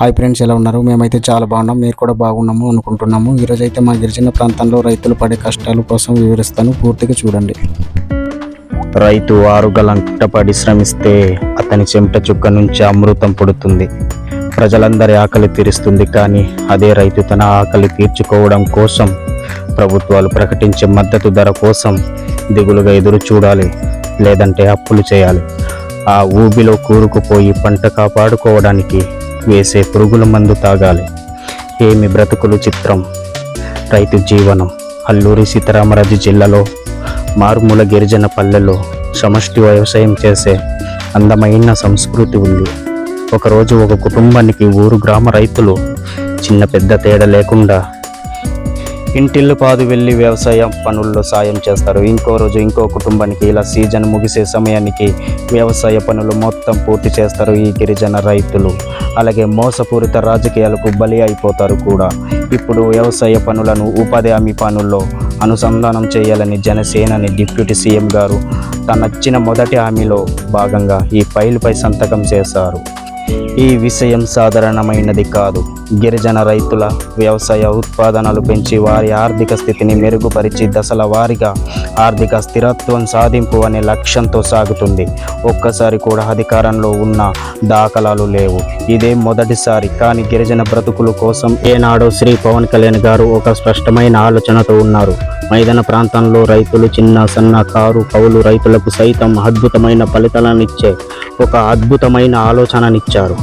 Hi friends ఎలా ఉన్నారు? మేమైతే చాలా బాగున్నాం. మీరు కూడా బాగున్నాము అనుకుంటున్నాము. ఈరోజు అయితే మా గిరిజన ప్రాంతంలో రైతులు పడే కష్టాల కోసం వివరిస్తాను. పూర్తిగా చూడండి. రైతు ఆరు గంట పరిశ్రమిస్తే అతని చెమట చుక్క నుంచి అమృతం పుడుతుంది. ప్రజలందరి ఆకలి తీరుస్తుంది కానీ అదే రైతు తన ఆకలి తీర్చుకోవడం కోసం ప్రభుత్వాలు ప్రకటించే మద్దతు ధర కోసం దిగులుగా ఎదురు చూడాలి లేదంటే అప్పులు చేయాలి. ఆ ఊబిలో కూరుకుపోయి పంట కాపాడుకోవడానికి వేసే పురుగుల మందు తాగాలి. ఏమి బ్రతుకులు చిత్రం? రైతు జీవనం. అల్లూరి సీతారామరాజు జిల్లాలో మారుమూల గిరిజన పల్లెలో సమష్టి వ్యవసాయం చేసే అందమైన సంస్కృతి ఉంది. ఒకరోజు ఒక కుటుంబానికి ఊరు గ్రామ రైతులు చిన్న పెద్ద తేడా లేకుండా ఇంటిల్లు పాదు వెళ్ళి వ్యవసాయం పనుల్లో సాయం చేస్తారు. ఇంకో రోజు ఇంకో కుటుంబానికి ఇలా సీజన్ ముగిసే సమయానికి వ్యవసాయ పనులు మొత్తం పూర్తి చేస్తారు ఈ గిరిజన రైతులు. అలాగే మోసపూరిత రాజకీయాలకు బలి అయిపోతారు కూడా. ఇప్పుడు వ్యవసాయ పనులను ఉపాధి హామీ పనుల్లో అనుసంధానం చేయాలని జనసేనని డిప్యూటీ సీఎం గారు తనచ్చిన మొదటి హామీలో భాగంగా ఈ ఫైలుపై సంతకం చేశారు. ఈ విషయం సాధారణమైనది కాదు. గిరిజన రైతుల వ్యవసాయ ఉత్పాదనలు పెంచి వారి ఆర్థిక స్థితిని మెరుగుపరిచి దశల వారీగా ఆర్థిక స్థిరత్వం సాధింపు అనే లక్ష్యంతో సాగుతుంది. ఒక్కసారి కూడా అధికారంలో ఉన్న దాఖలాలు లేవు. ఇదే మొదటిసారి. కానీ గిరిజన బ్రతుకుల కోసం ఏనాడో శ్రీ పవన్ కళ్యాణ్ గారు ఒక స్పష్టమైన ఆలోచనతో ఉన్నారు. మైదాన ప్రాంతంలో రైతులు చిన్న సన్న కారు కౌలు రైతులకు సైతం అద్భుతమైన ఫలితాలనిచ్చే ఒక అద్భుతమైన ఆలోచననిచ్చారు.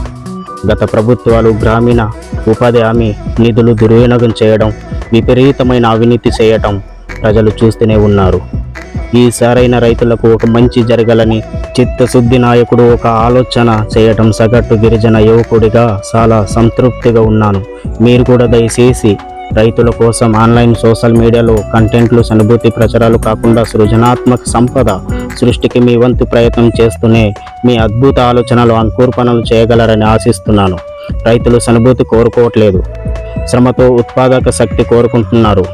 గత ప్రభుత్వాలు గ్రామీణ ఉపాధి హామీ నిధులు దుర్వినియోగం చేయడం విపరీతమైన అవినీతి చేయటం ప్రజలు చూస్తూనే ఉన్నారు. ఈ రైతులకు ఒక మంచి జరగాలని చిత్తశుద్ధి నాయకుడు ఒక ఆలోచన చేయటం సగటు గిరిజన యువకుడిగా చాలా సంతృప్తిగా ఉన్నాను. మీరు కూడా దయచేసి రైతుల కోసం ఆన్లైన్ సోషల్ మీడియాలో కంటెంట్లు సనుభూతి ప్రచారాలు కాకుండా సృజనాత్మక సంపద సృష్టికి మీ వంతు ప్రయత్నం చేస్తూనే మీ అద్భుత ఆలోచనలు అంకుర్పణలు చేయగలరని ఆశిస్తున్నాను. రైతులు సనుభూతి కోరుకోవట్లేదు. శ్రమతో ఉత్పాదక శక్తి కోరుకుంటున్నారు.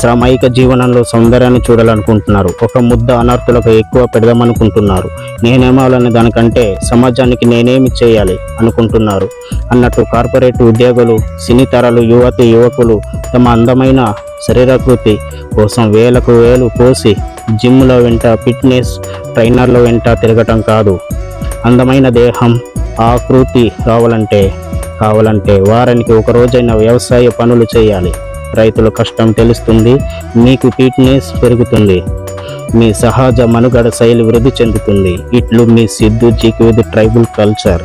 శ్రమైక జీవనంలో సౌందర్యాన్ని చూడాలనుకుంటున్నారు. ఒక ముద్ద అనర్థులకు ఎక్కువ పెడదామనుకుంటున్నారు. నేనేమాలని దానికంటే సమాజానికి నేనేమి చేయాలి అనుకుంటున్నారు అన్నట్టు కార్పొరేట్ ఉద్యోగులు సినీతరాలు యువతి యువకులు తమ అందమైన శరీరాకృతి కోసం వేలకు వేలు పోసి జిమ్లో వెంట ఫిట్నెస్ ట్రైనర్ల వెంట తిరగటం కాదు. అందమైన దేహం ఆకృతి కావాలంటే కావాలంటే వారానికి ఒక రోజైన వ్యవసాయ పనులు చేయాలి. రైతుల కష్టం తెలుస్తుంది మీకు ఫిట్నెస్ పెరుగుతుంది. మీ సహజ మనుగడ శైలి వృద్ధి చెందుతుంది. ఇట్లు మీ సిద్ధు జీకి ట్రైబల్ కల్చర్.